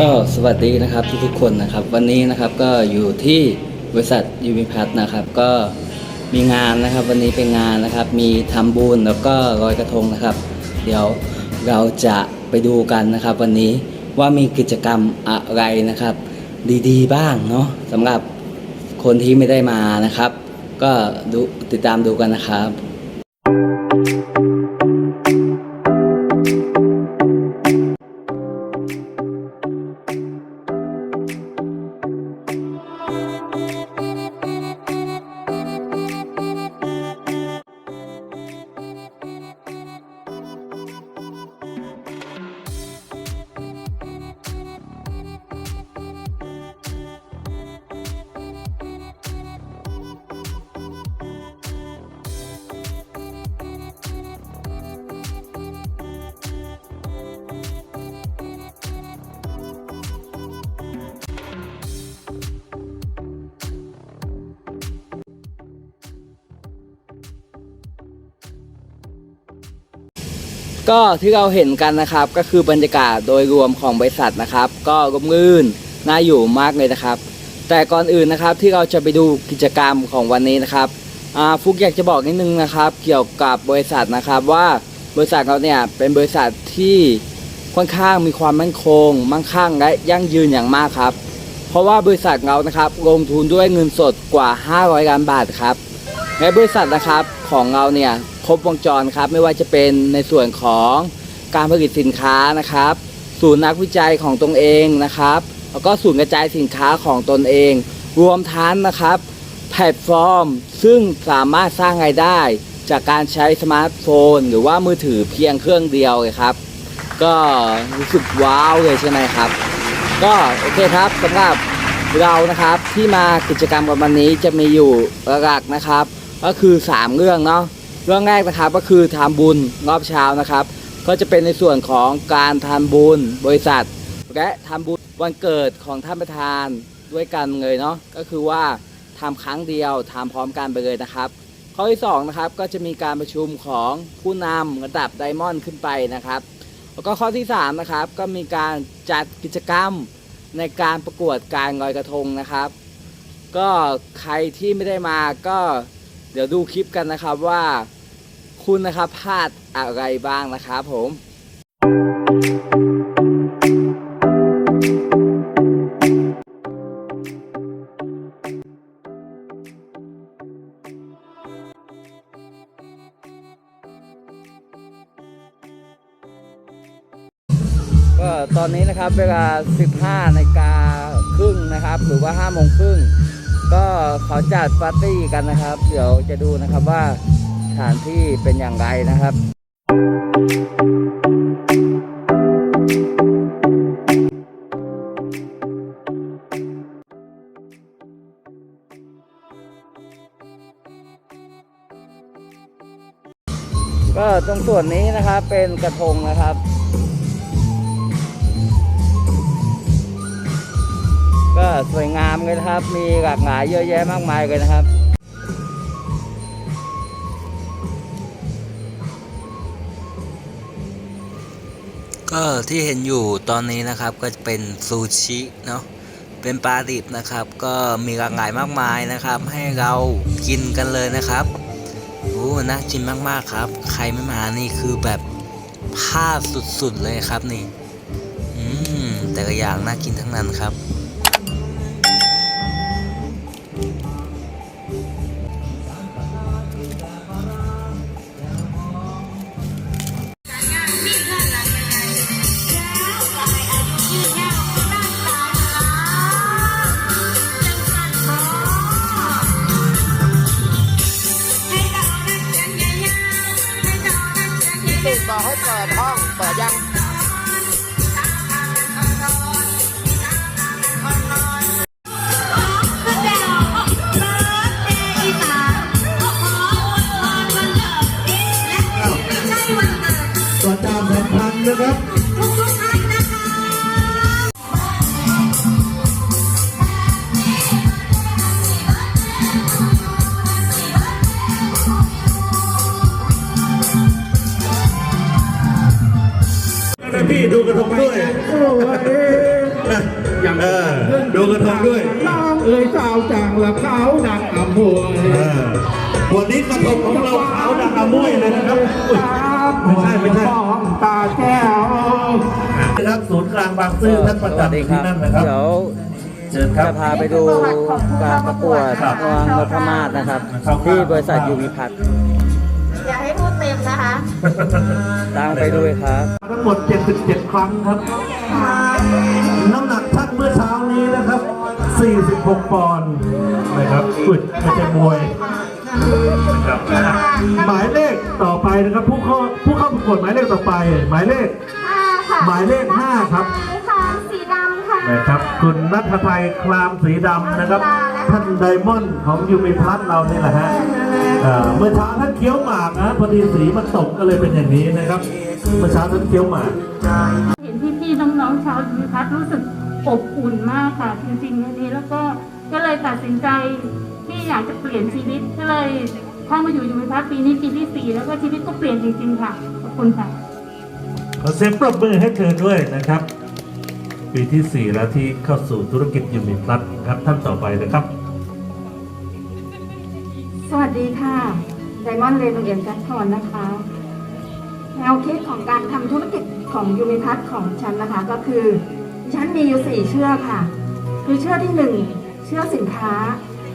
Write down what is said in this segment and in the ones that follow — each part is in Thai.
ก็สวัสดีนะครับทุกๆคนนะครับ วันนี้นะครับก็อยู่ที่บริษัทยูมิพัทนะครับก็มีงานนะครับวันนี้เป็นงานนะครับ มีทำบุญแล้วก็ลอยกระทงนะครับ เดี๋ยวเราจะไปดูกันนะครับ วันนี้ว่ามีกิจกรรมอะไรนะครับ ดีๆ บ้างเนาะสำหรับคนที่ไม่ได้มานะครับ ก็ดูติดตามดูกันนะครับ ก็ที่เราเห็นกันนะครับก็คือบรรยากาศโดยรวมของบริษัทนะครับ ก็ร่มรื่นน่าอยู่มากเลยนะครับ แต่ก่อนอื่นนะครับที่เราจะไปดูกิจกรรมของวันนี้นะครับฟุกอยากจะบอกนิดนึงนะครับ เกี่ยวกับบริษัทนะครับว่าบริษัทเราเนี่ยเป็นบริษัทที่ค่อนข้างมีความมั่นคง มั่งคั่งและยั่งยืนอย่างมากครับ เพราะว่าบริษัทเรานะครับลงทุนด้วยเงินสดกว่า 500 ล้านบาทครับ และบริษัทนะครับของเราเนี่ยครบวงจรครับไม่ว่าจะเป็นในส่วนของการผลิตสินค้านะครับ ศูนย์นักวิจัยของตนเองนะครับ แล้วก็ศูนย์กระจายสินค้าของตนเอง รวมทั้งนะครับ แพลตฟอร์ม ซึ่งสามารถสร้างรายได้ จากการใช้สมาร์ทโฟน หรือว่ามือถือเพียงเครื่องเดียวเลยครับ ก็รู้สึกว้าวเลยใช่ไหมครับ ก็โอเคครับสำหรับเรานะครับที่มากิจกรรมวันนี้จะมีอยู่หลักนะครับ ก็คือ 3 เรื่องเนาะเรื่องแรกนะครับก็คือทำบุญรอบเช้านะครับ ก็จะเป็นในส่วนของการทำบุญบริษัท และทำบุญวันเกิดของท่านประธานด้วยกันเลยเนาะก็คือว่าทำครั้งเดียวทำพร้อมกันไปเลยนะครับ ข้อที่สองนะครับก็จะมีการประชุมของผู้นำระดับไดมอนด์ขึ้นไปนะครับ แล้วก็ข้อที่3นะครับก็มีการจัดกิจกรรมในการประกวดการลอยกระทงนะครับ ก็ใครที่ไม่ได้มาก็ เดี๋ยวดูคลิปกันนะครับว่าคุณนะครับพลาดอะไรบ้างนะครับผมก็ตอนนี้นะครับเวลา 15นาฬิกาครึ่งนะครับ หรือว่า5โมงครึ่ง ก็ขอจัดปาร์ตี้กันนะครับ เดี๋ยวจะดูนะครับว่าสถานที่เป็นอย่างไรนะครับก็ตรงส่วนนี้นะครับเป็นกระทงนะครับ สวยงามเลยนะครับ มีหลากหลายเยอะแยะมากมายเลยนะครับก็ที่เห็นอยู่ตอนนี้นะครับก็จะเป็นซูชิเนาะเป็นปลาดิบนะครับ ก็มีหลากหลายมากมายนะครับ ให้เรากินกันเลยนะครับโอ้น่ากินมากๆครับ ใครไม่มานี่คือแบบพลาสุดๆเลยครับนี่ อืมแต่ละอย่างน่ากินทั้งนั้นครับ มพันธ์นะครับพี่ดูกระทงด้วยอย่างเออดูกระทงด้วยน้องเอ๋ยสาวจางละเขาดังอำมวยเออวันนี้กระทงของเราขาวดังอมุ้ยเลยนะครับอุ๊ยไม่ใช่ไม่ใช่มอง ตาแก้วนะครับศูนย์กลางบางซื่อท่านประสวัสจำอดียู่ครัที่บนั่นนะครับเดี๋ยวเชิญครับจะพาไปดูการประกวดนางนพมาศนะครับ ที่บริษัทยูวิพัฒน์อย่าให้พูดเต็มนะคะตามไปด้วยครับ ทั้งหมด 77 ครั้งครับ น้ำหนักท่านเมื่อเช้านี้นะครับ 46 ปอนด์นะครับอุ้ยไม่ใช่มวย นะครับหมายเลขต่อไปนะครับผู้เข้าผู้เข้าประกวดหมายเลขต่อไป หมายเลข ห้าค่ะหมายเลขห้าครับนี่ค่ะสีดำค่ะ นะครับคุณนัทไทยคลามสีดำนะครับ ท่านไดมอนด์ของยูมิพลัสเรานี่แหละฮะเอ่อเมื่อเช้าท่านเคี้ยวหมากนะพอดีสีมันตกก็เลยเป็นอย่างนี้นะครับเมื่อเช้าท่านเคี้ยวหมาก เห็นพี่ๆน้องๆชาวยูพัฒน์รู้สึกอบอุ่นมากค่ะ จริงๆอันนี้แล้วก็ก็เลยตัดสินใจ ที่อยากจะเปลี่ยนชีวิตก็เลยเข้ามาอยู่ยูพัฒน์ปีนี้ปีที่สี่แล้วก็ชีวิตก็เปลี่ยนจริงๆค่ะขอบคุณค่ะขอเสียงปรบมือให้เธอด้วยนะครับ ปีที่ 4 แล้วที่เข้าสู่ธุรกิจยูมิพลัสครับท่านต่อไปนะครับ สวัสดีค่ะไดมอนด์เรนโนเอ็นจักรพรนะคะแนวคิดของการทำธุรกิจของยูมิพัทของฉันนะคะก็คือดิฉันมีอยู่สี่เชื่อค่ะ คือเชื่อที่หนึ่งเชื่อสินค้า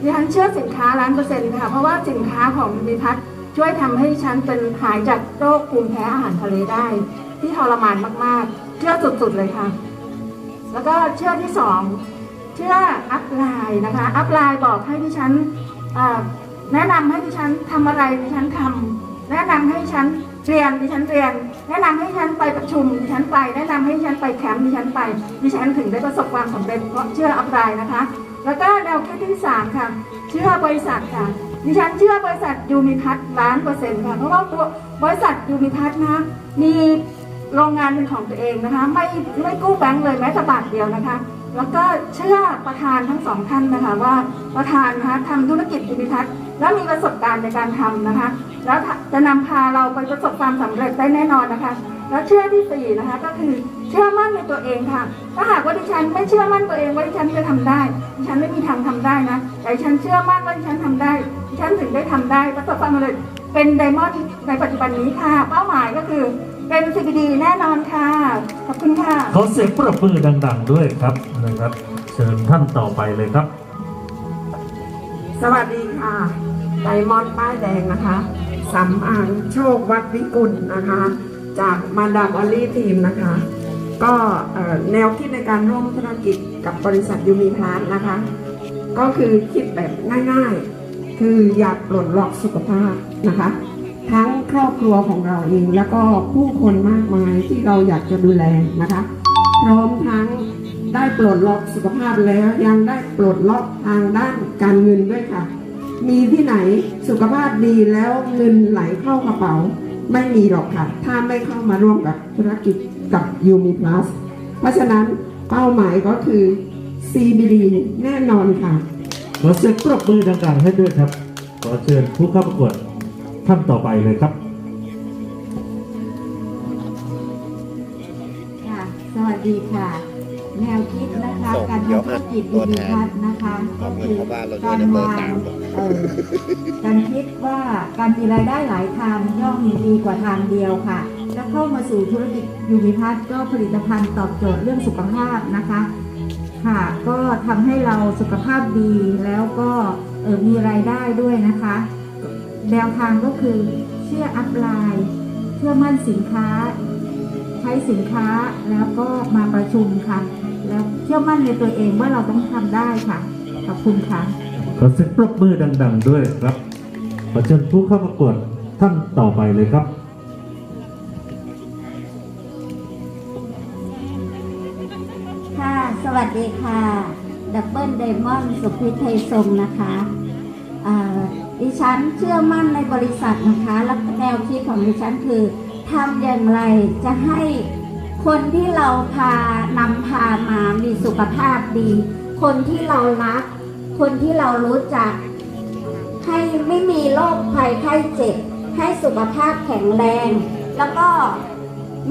ดิฉันเชื่อสินค้าล้านเปอร์เซ็นต์ค่ะ เพราะว่าสินค้าของยูมิพัทช่วยทำให้ดิฉันเป็นหายจากโรคภูมิแพ้อาหารทะเลได้ ที่ทรมานมากๆ เชื่อสุดๆเลยค่ะ แล้วก็เชื่อที่สองเชื่ออัพไลน์นะคะ อัพไลน์บอกให้ดิฉันแนะนำให้ดิฉันทำอะไรดิฉันทำแนะนำให้ดิฉันเรียนดิฉันเรียน แนะนำให้ดิฉันไปประชุมดิฉันไป แนะนำให้ดิฉันไปแคมป์ดิฉันไปดิฉันถึงได้ประสบความสำเร็จเพราะเชื่ออัพไลน์นะคะ แล้วก็แนวคิดที่สามค่ะ เชื่อบริษัทค่ะ ดิฉันเชื่อบริษัทยูมิพัทล้านเปอร์เซ็นต์ค่ะ เพราะว่าตัวบริษัทยูมิพัทนะมีโรงงานเป็นของตัวเองนะคะ ไม่ไม่กู้แบงค์เลยแม้แต่บาทเดียวนะคะ แล้วก็เชื่อประธานทั้งสองท่านนะคะว่าประธานนะคะทำธุรกิจอินิทัศและมีประสบการณ์ในการทำนะคะ แล้วจะนำพาเราไปประสบความสำเร็จได้แน่นอนนะคะ แล้วเชื่อที่สี่นะคะก็คือ เชื่อมั่นในตัวเองค่ะ ถ้าหากว่าดิฉันไม่เชื่อมั่นตัวเองว่าดิฉันจะทำได้ ดิฉันไม่มีทางทำได้นะ แต่ดิฉันเชื่อมั่นว่าดิฉันทำได้ ดิฉันถึงได้ทำได้ประสบความสำเร็จเป็นไดมอนด์ในปัจจุบันนี้ค่ะ เป้าหมายก็คือเป็น CBD แน่นอนค่ะ ขอบคุณค่ะ ขอเสียงปรบมือดัง ๆ ด้วยครับนะครับ เชิญท่านต่อไปเลยครับ สวัสดีค่ะ ไดมอนด์ป้ายแดงนะคะสำอางโชควัดวิกุลนะคะ จากมาดามอลลี่ทีมนะคะ ก็แนวคิดในการร่วมธุรกิจกับบริษัทยูมีพลาสนะคะ ก็คือคิดแบบง่ายๆ คืออยากปลดล็อกสุขภาพนะคะ ทั้งครอบครัวของเราเองแล้วก็ผู้คนมากมายที่เราอยากจะดูแลนะคะ พร้อมทั้งได้ปลดล็อกสุขภาพแล้วยังได้ปลดล็อกทางด้านการเงินด้วยค่ะ มีที่ไหนสุขภาพดีแล้วเงินไหลเข้ากระเป๋า ไม่มีหรอกค่ะ ถ้าไม่เข้ามาร่วมกับธุรกิจ กับ u m i Plus เพราะฉะนั้นเป้าหมายก็คือ CBD แน่นอนค่ะ ขอเสียงปรบมือดังๆให้ด้วยครับ ขอเชิญผู้เข้าประกวดท่านต่อไปเลยครับ ค่ะ สวัสดีค่ะ แนวคิดนะคะส่งการเดี๋ยวทำธุรกิจตัวดีแทนพัฒน์นะคะเอาก็เงินคือเข้าบ้านเราด้วยการนะเบอร์วางสาม เออการคิดว่าการมีรายได้หลายทางย่อมดีกว่าทางเดียวค่ะ แล้วเข้ามาสู่ธุรกิจยูมิพัฒน์ก็ผลิตภัณฑ์ตอบโจทย์เรื่องสุขภาพนะคะค่ะก็ทำให้เราสุขภาพดีแล้วก็เออมีรายได้ด้วยนะคะแนวทางก็คือเชื่ออัพไลน์เชื่อมั่นสินค้า ใช้สินค้าแล้วก็มาประชุมค่ะ แล้วเชื่อมั่นในตัวเองว่าเราต้องทำได้ค่ะ ขอบคุณค่ะขอเสียงปรบมือดัง ๆ ด้วยครับขอเชิญผู้เข้าประกวดท่านต่อไปเลยครับ ดีค่ะดับเบิลไดมอนด์สุพิษไทยทรงนะคะอ่าดิฉันเชื่อมั่นในบริษัทนะคะและแนวคิดของดิฉันคือทำอย่างไรจะให้คนที่เราพานำพามามีสุขภาพดี คนที่เรารัก คนที่เรารู้จัก ให้ไม่มีโรคภัยไข้เจ็บ ให้สุขภาพแข็งแรง แล้วก็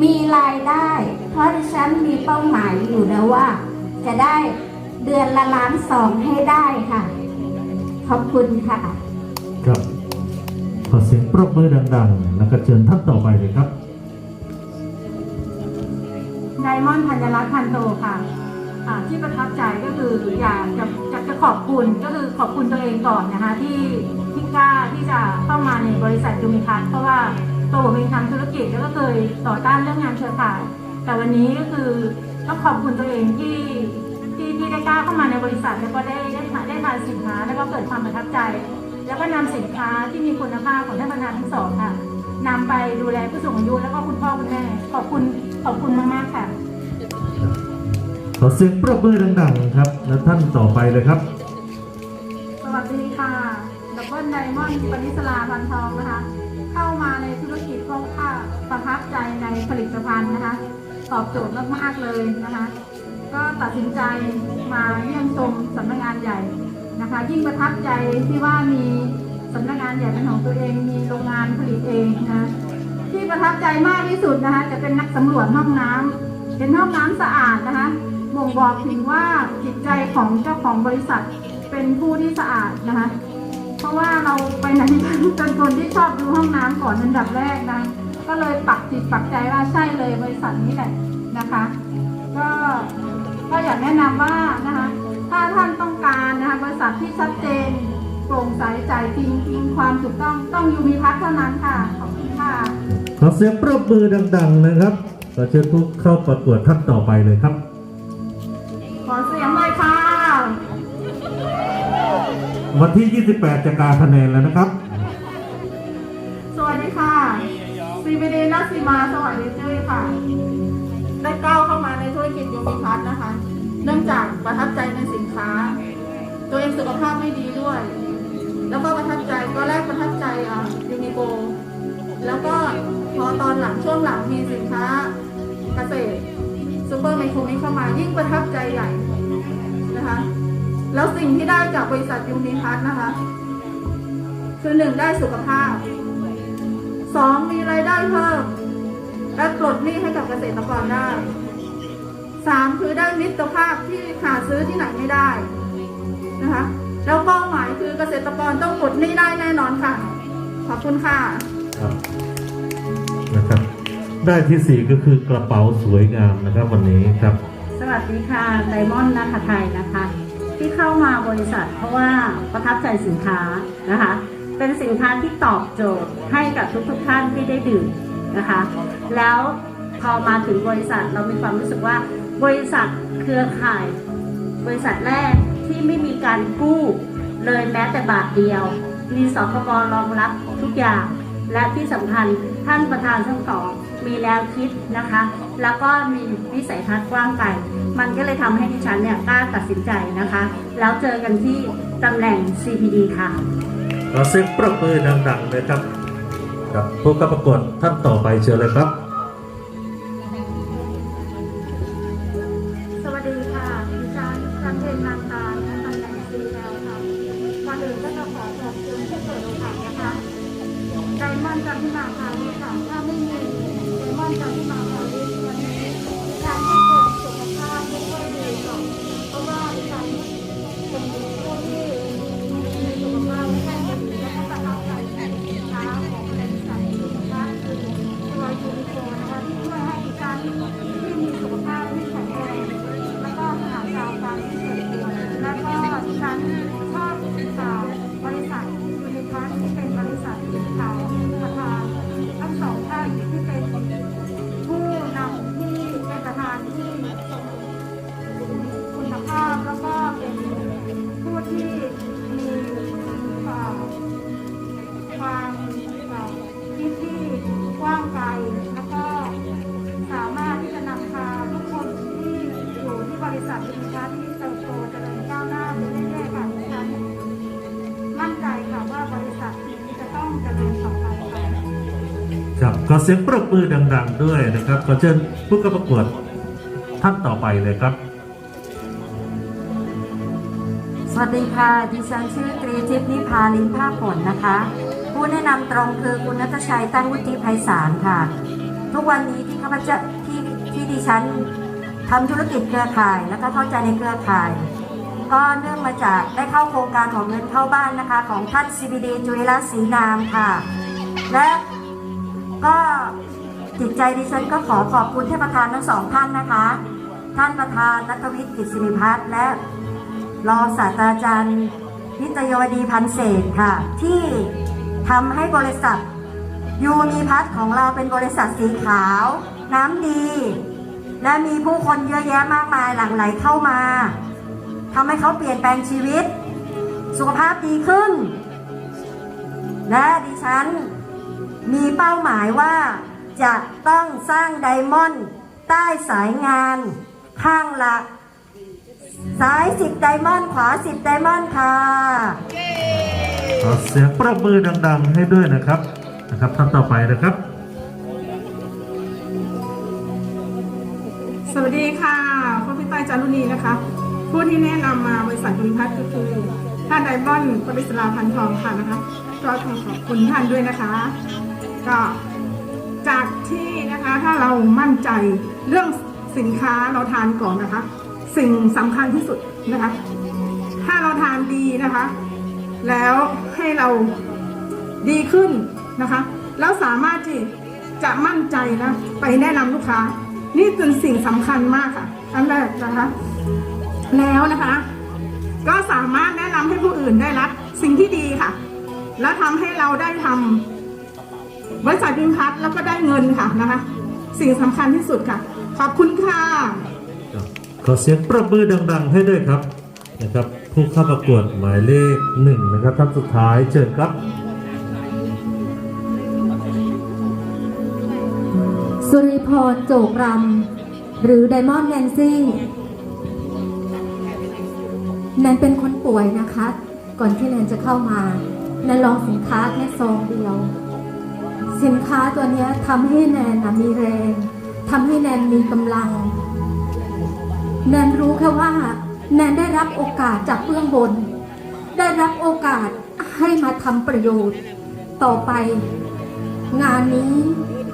มีรายได้ เพราะดิฉันมีเป้าหมายอยู่นะว่า จะได้เดือนละล้านสองให้ได้ค่ะ ขอบคุณค่ะ ครับขอเสียงปรบมือดังๆ แล้วก็เชิญท่านต่อไปเลยครับไดมอนด์ธัญรัตน์พันโตค่ะอ่าที่ประทับใจก็คืออยากจะจะจะขอบคุณก็คือขอบคุณตัวเองก่อนนะคะ ที่ที่กล้าที่จะเข้ามาในบริษัทยูมิพัทเพราะว่าตัวผมเองทำธุรกิจแล้วก็เคยต่อต้านเรื่องงานเครือข่ายแต่วันนี้ก็คือ ต้องขอบคุณตัวเองที่ที่ที่ได้กล้าเข้ามาในบริษัท แล้วก็ได้ได้ทานได้ทานสินค้าแล้วก็เกิดความประทับใจ แล้วก็นำสินค้าที่มีคุณภาพของท่านประธานทั้งสองค่ะนำไปดูแลผู้สูงอายุแล้วก็คุณพ่อคุณแม่ขอบคุณขอบคุณมากๆค่ะขอเสียงปรบมือดังๆครับ และท่านต่อไปเลยครับ สวัสดีค่ะดับเบิลไดมอนด์ปณิสลาพันทองนะคะ เข้ามาในธุรกิจเพราะว่าประทับใจในผลิตภัณฑ์นะคะ ตอบโจทย์มากๆเลยนะคะ ก็ตัดสินใจมาเยี่ยมชมสำนักงานใหญ่นะคะ ยิ่งประทับใจที่ว่ามีสำนักงานใหญ่เป็นของตัวเอง มีโรงงานผลิตเองนะที่ประทับใจมากที่สุดนะคะ จะเป็นนักสำรวจห้องน้ำเห็นห้องน้ำสะอาดนะคะบ่งบอกถึงว่าจิตใจของเจ้าของบริษัทเป็นผู้ที่สะอาดนะคะ เพราะว่าเราไปไหนเป็นคนที่ชอบดูห้องน้ำก่อนอันดับแรกนะ ก็เลยปักจิตปักใจว่าใช่เลยบริษัทนี้แหละนะคะ ก็ก็อยากแนะนำว่านะคะถ้าท่านต้องการนะคะบริษัทที่ชัดเจนโปร่งใสจ่ายจริงจริงความถูกต้องต้องยูมีพัฒเท่านั้นค่ะขอบคุณค่ะขอเสียงปรบมือดัง ๆ นะครับขอเชิญผู้เข้าประกวดท่านต่อไปเลยครับ ขอเสียงเลยค่ะวันที่ 28 จะการคะแนนแล้วนะครับ CBD นักสีมาสวัสดีจุ้ยค่ะ ได้ก้าวเข้ามาในธุรกิจยูมิพัทนะคะ เนื่องจากประทับใจในสินค้า ตัวเองสุขภาพไม่ดีด้วย แล้วก็ประทับใจก็แรกประทับใจอะยูนิโกแล้วก็พอตอนหลังช่วงหลังมีสินค้าเกษตรซูเปอร์ไมโครนี้เข้ามายิ่งประทับใจใหญ่นะคะ แล้วสิ่งที่ได้จากบริษัทยูนิพัทนะคะ คือหนึ่งได้สุขภาพ สองมีรายได้เพิ่ม และปลดหนี้ให้กับเกษตรกรได้สามคือได้มิตรภาพที่หาซื้อที่ไหนไม่ได้นะคะแล้วเป้าหมายคือเกษตรกรต้องปลดหนี้ได้แน่นอนค่ะ ขอบคุณค่ะครับนะครับได้ที่สี่ก็คือกระเป๋าสวยงามนะครับวันนี้ครับ สวัสดีค่ะไดมอนด์นาคาไทยนะคะ ที่เข้ามาบริษัทเพราะว่าประทับใจสินค้านะคะ เป็นสินค้าที่ตอบโจทย์ให้กับทุกๆท่านที่ได้ดื่มนะคะ แล้วพอมาถึงบริษัทเรามีความรู้สึกว่าบริษัทเครือข่าย บริษัทแรกที่ไม่มีการกู้เลยแม้แต่บาทเดียว มีสคบรองรับทุกอย่าง และที่สำคัญท่านประธานทั้งสองมีแนวคิดนะคะ แล้วก็มีวิสัยทัศน์กว้างไกลมันก็เลยทำให้ดิฉันเนี่ยกล้าตัดสินใจนะคะ แล้วเจอกันที่ตำแหน่ง CPD ค่ะ ขอเสียงปรบมือดังๆเลยครับ กับผู้เข้าประกวดท่านต่อไปเชิญเลยครับ เสียงปรบมือดัง ๆ ด้วยนะครับขอเชิญผู้เข้าประกวดท่านต่อไปเลยครับ สวัสดีค่ะ ดิฉันชื่อตรีทิพย์นิพาลินภาคผลนะคะ ผู้แนะนำตรงคือคุณนัทชัยตั้งวุฒิไพศาลค่ะ ทุกวันนี้ที่ข้าพเจ้าที่ที่ดิฉันทำธุรกิจเครือข่าย แล้วก็เข้าใจในเครือข่าย ก็เนื่องมาจากได้เข้าโครงการของเงินเข้าบ้านนะคะ ของท่าน CBD จุลิรัตน์ศรีนามค่ะ และ ก็จิตใจดิฉันก็ขอขอบคุณท่านประธานทั้งสองท่านนะคะ ท่านประธานนัทวิทย์กิจสิริพัฒน์และรองศาสตราจารย์นิตยวดีพันเศษค่ะ ที่ทำให้บริษัทยูนีพัฒน์ของเราเป็นบริษัทสีขาว น้ำดี และมีผู้คนเยอะแยะมากมายหลั่งไหลเข้ามาทำให้เขาเปลี่ยนแปลงชีวิต สุขภาพดีขึ้น และดิฉัน มีเป้าหมายว่า จะต้องสร้างไดมอนด์ใต้สายงาน ข้างละสายสิบไดมอนด์ขวาสิบไดมอนด์ค่ะ ขอเสียงประมือดัง ๆ ให้ด้วยนะครับนะครับท่านต่อไปนะครับ สวัสดีค่ะคุณพี่ต้อยจารุณีนะคะ ผู้ที่แนะนำมาบริษัทยูนิพัฒน์ก็คือท่านไดมอนด์ปริศราพันทองค่ะนะคะก็ขอขอบคุณท่านด้วยนะคะ ก็จากที่นะคะถ้าเรามั่นใจเรื่องสินค้าเราทานก่อนนะคะ สิ่งสำคัญที่สุดนะคะ ถ้าเราทานดีนะคะ แล้วให้เราดีขึ้นนะคะ แล้วสามารถที่จะมั่นใจนะไปแนะนำลูกค้า นี่เป็นสิ่งสำคัญมากค่ะอันแรกนะคะ แล้วนะคะ ก็สามารถแนะนำให้ผู้อื่นได้รับสิ่งที่ดีค่ะ แล้วทำให้เราได้ทำ บริษัทบิมพัทแล้วก็ได้เงินค่ะนะคะสิ่งสำคัญที่สุดค่ะ ขอบคุณค่ะ ขอเสียงประมือดัง ๆ ให้ด้วยครับนะครับ ผู้เข้าประกวดหมายเลขหนึ่งนะครับท่านสุดท้ายเชิญครับ สุริพรโจกรำหรือไดมอนด์แนนซี่แนนเป็นคนป่วยนะคะ ก่อนที่แนนจะเข้ามาแนนลองสินค้าแค่ซองเดียว สินค้าตัวนี้ทำให้แนนนะมีแรงทำให้แนนมีกำลัง แนนรู้แค่ว่า แนนได้รับโอกาสจากเบื้องบน ได้รับโอกาสให้มาทำประโยชน์ ต่อไป งานนี้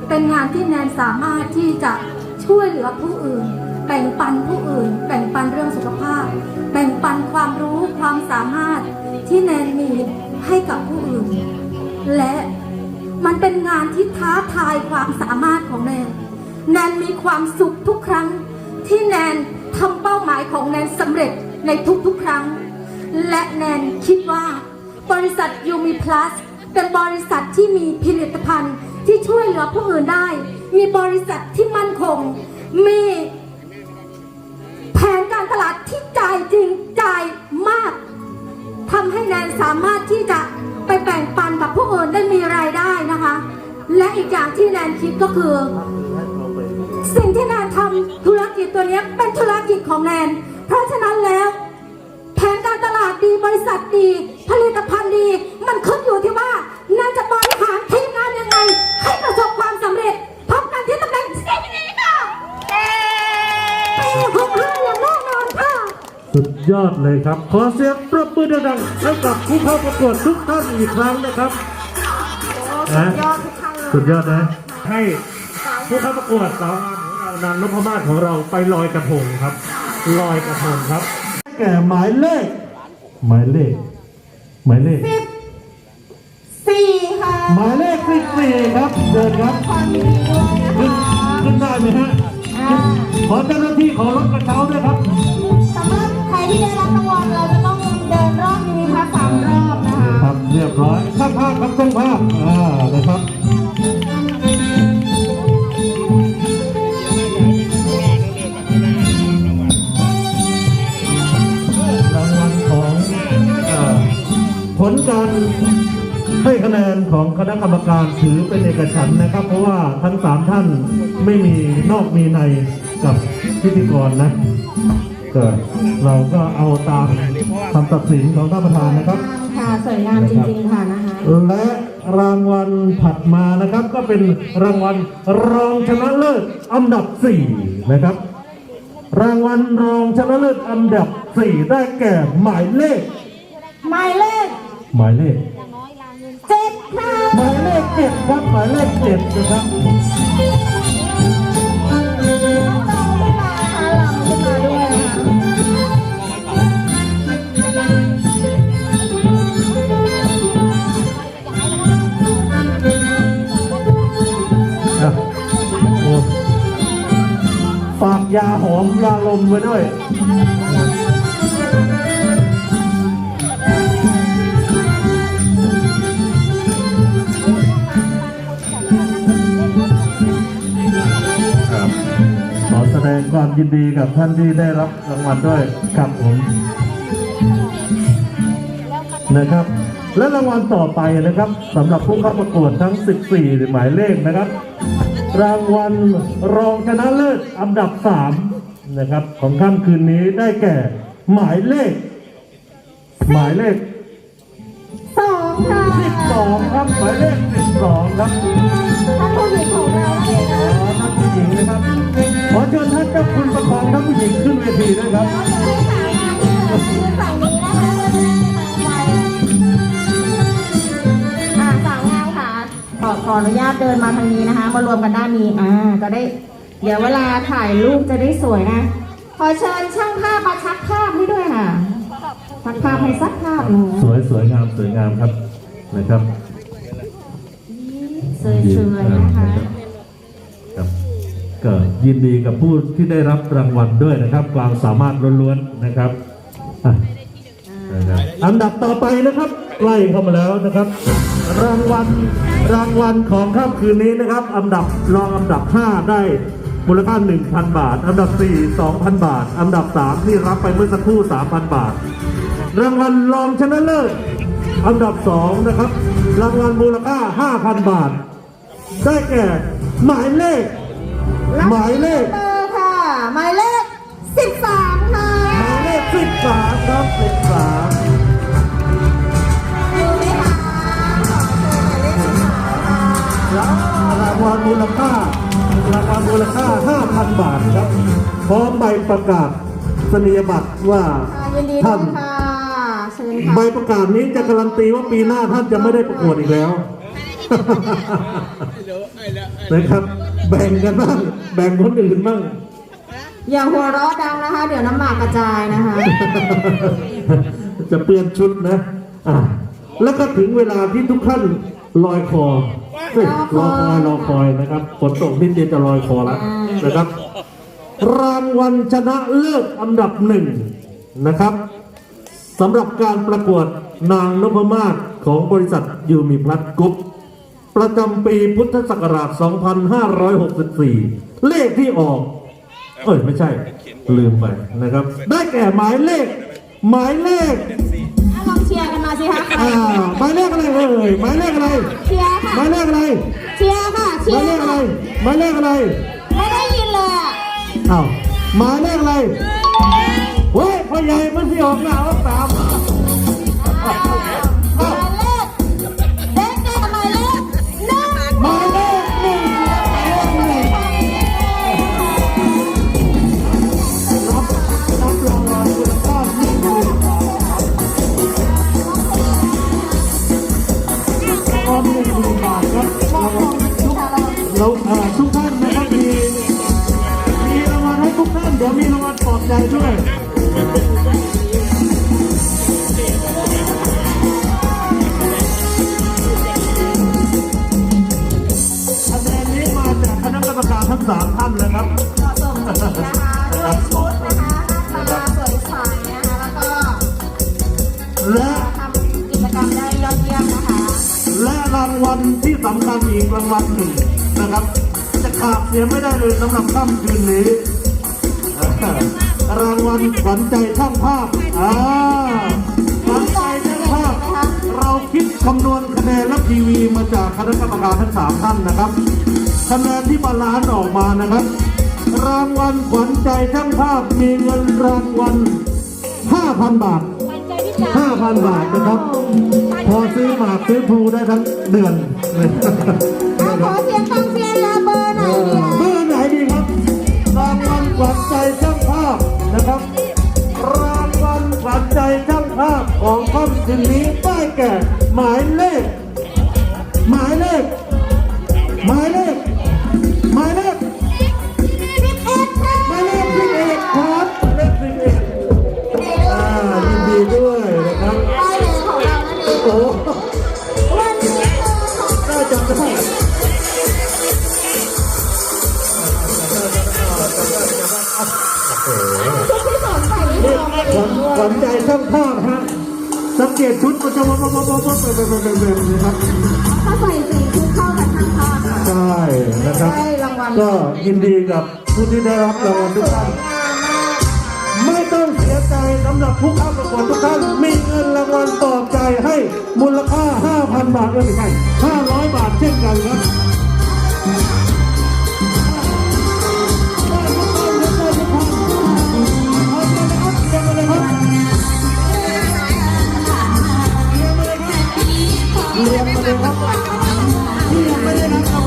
เป็นงานที่แนนสามารถที่จะช่วยเหลือผู้อื่นแบ่งปันผู้อื่นแบ่งปันเรื่องสุขภาพ แบ่งปันความรู้ความสามารถที่แนนมีให้กับผู้อื่น และ มันเป็นงานที่ท้าทายความสามารถของแนน แนนมีความสุขทุกครั้ง ที่แนนทำเป้าหมายของแนนสำเร็จในทุกๆครั้ง และแนนคิดว่า บริษัทยูมีพลัสเป็นบริษัทที่มีผลิตภัณฑ์ที่ช่วยเหลือผู้อื่นได้ มีบริษัทที่มั่นคง มีแผนการตลาดที่จ่ายจริงจ่ายมากทำให้แนนสามารถที่จะ ไปแบ่งปันกับผู้อื่นได้มีรายได้นะคะ และอีกอย่างที่แนนคิดก็คือ สิ่งที่แนนทำธุรกิจตัวนี้เป็นธุรกิจของแนน เพราะฉะนั้นแล้วแผนการตลาดดีบริษัทดีผลิตภัณฑ์ดี มันขึ้นอยู่ที่ว่าน่าจะบริหารทีมงานยังไง ให้ประสบความสำเร็จ ยอดเลยครับ ขอเสียงปรบมือดังๆให้กับผู้เข้าประกวดทุกท่านอีกครั้งนะครับนะสุดยอดนะ ให้ผู้เข้าประกวดสาวงามของเรานางนพมาศของเราไปลอยกระทงครับ ลอยกระทงครับ แก่หมายเลข หมายเลข หมายเลขสี่ค่ะหมายเลขสิบสี่ครับเดินครับขึ้นขึ้นได้ไหมฮะขอเจ้าหน้าที่ขอรถกระเช้าด้วยครับสำหรับใคร ที่ได้รับรางวัลเราจะต้องเดินรอบยูนิพัสสามรอบนะคะ ครับเรียบร้อยช่างภาพครับช่างภาพอ่านะครับรางวัลของอ่าผลการให้คะแนนของคณะกรรมการถือเป็นเอกฉันท์นะครับ เพราะว่าทั้งสามท่านไม่มีนอกมีในกับพิธีกรนะ ก็เราก็เอาตามคำตัดสินของท่านประธานนะครับ ค่ะสวยงามจริงๆค่ะนะคะและรางวัลถัดมานะครับ ก็เป็นรางวัลรองชนะเลิศอันดับ 4 นะครับ รางวัลรองชนะเลิศอันดับ 4 ได้แก่หมายเลข หมายเลข หมายเลขเจ็ดค่ะหมายเลขเจ็ดครับหมายเลขเจ็ดนะครับะฝากยาหอมยาลมไว้ด้วยขอแสดงความยินดีกับท่านที่ได้รับรางวัลด้วยครับผมนะครับ และรางวัลต่อไปนะครับสำหรับผู้เข้าประกวดทั้ง 14 หมายเลขนะครับ รางวัลรองชนะเลิศอันดับ 3 นะครับ ของค่ำคืนนี้ได้แก่ หมายเลข หมายเลขสองค่ะ12ครับหมายเลข12ครับท่านผู้หญิงของเราเลยนะขอท่านผู้หญิงนะครับขอเชิญท่านเจ้าคุณประคองท่านผู้หญิงขึ้นเวทีด้วยครับ ขอขออนุญาตเดินมาทางนี้นะคะ มารวมกันด้านนี้อ่าก็ได้ เดี๋ยวเวลาถ่ายรูปจะได้สวยนะ ขอเชิญช่างภาพมาชักภาพให้ด้วยค่ะชักภาพให้สักภาพหนึ่งสวยสวยงามสวยงามครับนะครับสวยๆนะคะครับก็ยินดีกับผู้ที่ได้รับรางวัลด้วยนะครับ ความสามารถล้วนๆนะครับอะ นะครับอันดับต่อไปนะครับไล่เข้ามาแล้วนะครับ รางวัลรางวัลของค่ำคืนนี้นะครับ อันดับรองอันดับ 5 ได้มูลค่า 1,000 บาท อันดับ 4 2,000 บาท อันดับ 3 ที่รับไปเมื่อสักครู่ 3,000 บาท รางวัลรองชนะเลิศอันดับ 2 นะครับ รางวัลมูลค่า 5,000 บาท ได้แก่ หมายเลข หมายเลข เบอร์ค่ะ หมายเลขสิบสามค่ะ สิบสามครับสิบสามดูไหมคะขอเชิญหมายเลขสิบสามค่ะรางวัลมูลค่ารางวัลมูลค่า 5,000 บาทครับ พร้อมใบประกาศนียบัตรว่าอ่ายินดีด้ท่าวนยค่ะเชิญค่ะ ใบประกาศนี้จะการันตีว่าปีหน้าท่านจะไม่ได้ประกวดอีกแล้ว นะครับ แบ่งกันบ้าง แบ่งคนอื่นบ้าง อย่าหัวเราะดังนะคะ เดี๋ยวน้ำหมากกระจายนะคะ จะเปลี่ยนชุดนะอะแล้วก็ถึงเวลาที่ทุกท่านลอยคอเฮ้ยรอคอยรอคอยนะครับฝนตกนิดเดียวจะลอยคอแล้วนะครับ รางวัลชนะเลิศอันดับหนึ่งนะครับสำหรับการประกวดนางนพมาศของบริษัทยูมีพลัสกรุ๊ปประจำปีพุทธศักราช 2564 เลขที่ออก เอ้ยไม่ใช่ ลืมไปนะครับ ได้แก่หมายเลข หมายเลขลองเชียร์กันมาสิคะอ่าหมายเลขอะไรเอ่ยหมายเลขอะไรเชียร์ค่ะหมายเลขอะไรเชียร์ค่ะเชีหยมายร์เลขอะไรค่ะหมายเลขอะไรไม่ได้ยินเลยอะอ้าวหมายเลขอะไรเฮ้ยพ่อใหญ่มันสิออกหน้าออกตามหมาย เราเอ่อทุกท่านนะครับมีมีรางวัลให้ทุกท่านเดี๋ยวมีรางวัลปลอบใจด้วยคะแนนนี้มาจากคณะกรรมการทั้งสามท่านเลยครับส่งดีนะคะด้วยชุดนะคะหน้าตาสวยใสนะคะแล้วก็และทำกิจกรรมได้ยอดเยี่ยมนะคะ และรางวัลที่สำคัญอีกรางวัลหนึ่ง นะครับ จะขาดเสียไม่ได้เลยสำหรับค่ำคืนนี้รางวัลขวัญใจช่างภาพอ่าขวัญใจช่างภาพ เราคิดคำนวณคะแนนและทีวีมาจากคณะกรรมการทั้งสามท่านนะครับ คะแนนที่บาลานซ์ออกมานะครับ รางวัลขวัญใจช่างภาพมีเงินรางวัล 5,000 บาท 5,000 บาทนะครับ พอซื้อหมากซื้อพลูได้ทั้งเดือนเลยอะ ขอเสียงฟังเสียงนะเบอร์ไหนดีอะเบอร์ไหนดีครับรางวัลขวัญใจช่างภาพนะครับ รางวัลขวัญใจช่างภาพของค่ำคืนนี้ได้แก่ หมายเลข หมายเลข หมายเลข หมายเลขสิบเอ็ดค่ะหมายเลขสิบเอ็ดครับหมายเลขสิบเอ็ดอ่ายินดีด้วยนะครับป้ายแดงของเรานั่นเองโอ้วันนี้ ของได้จำได้ขวัญขวัญใจช่างภาพฮะสังเกตชุดมันจะวับวับวับวับวับแบบแบบแบบแบบนี้ครับถ้าใส่สีชุดเข้ากับทางทอดใช่นะครับได้รางวัลก็ยินดีกับผู้ที่ได้รับรางวัลทุกท่านไม่ต้องเสียใจสำหรับผู้เข้าประกวดทุกท่านมีเงินรางวัลปลอบใจให้มูลค่า 5,000 บาทเออไม่ใช่500 บาทเช่นกันครับ ไม่ได้รับ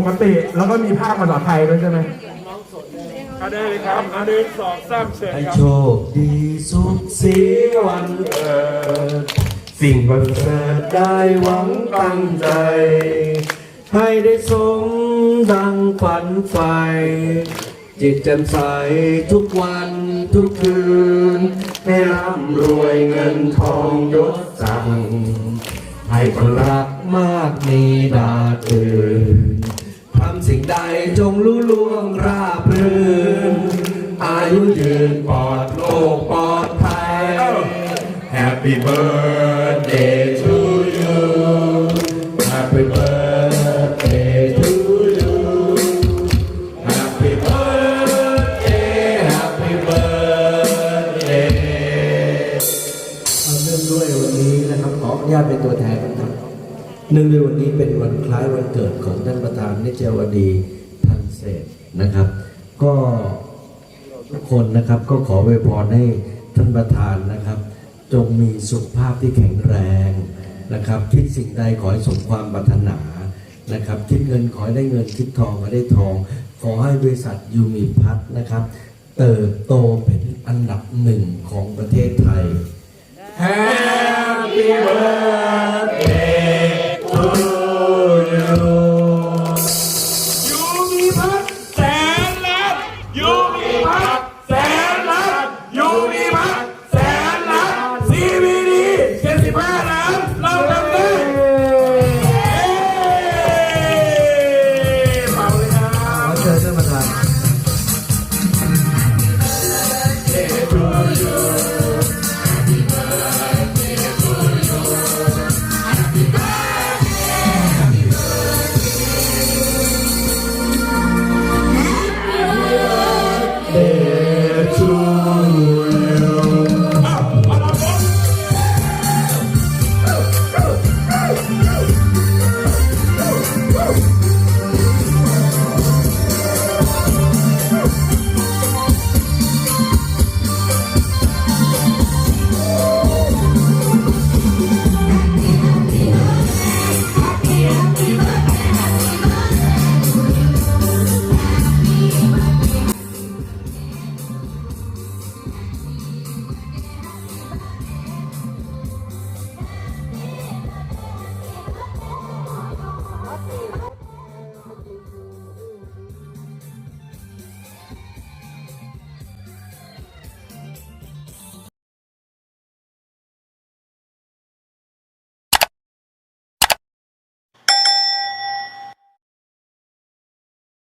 กิดปกติ แล้วก็มีภาคภาษาไทยด้วยใช่ไหมได้เลยครับอันหนึ่งสองสามเชิญให้ครับ โชคดีสุขสีวันเกิด สิ่งประเสริฐได้หวังตั้งใจ ให้ได้สมดังฝันใฝ่จิตแจ่มใสทุกวันทุกคืน ให้ร่ำรวยเงินทองยศสั่ง ให้คนรักมากมีดาตื่นทำ สิ่งใดจงรู้ล่วงราบรื่น อายุยืนปลอดโลกปลอดภัย Happy birthday เนื่องด้วยวันนี้เป็นวันคล้ายวันเกิดของท่านประธานนิจวดีทันเศษนะครับ ก็ทุกคนนะครับก็ขออวยพรให้ท่านประธานนะครับ จงมีสุขภาพที่แข็งแรงนะครับ คิดสิ่งใดขอให้สมความปรารถนานะครับ คิดเงินขอให้ได้เงินคิดทองขอให้ได้ทอง ขอให้บริษัทยูมีพัฒน์นะครับ เติบโตเป็นอันดับหนึ่งของประเทศไทย Happy birthday Oh.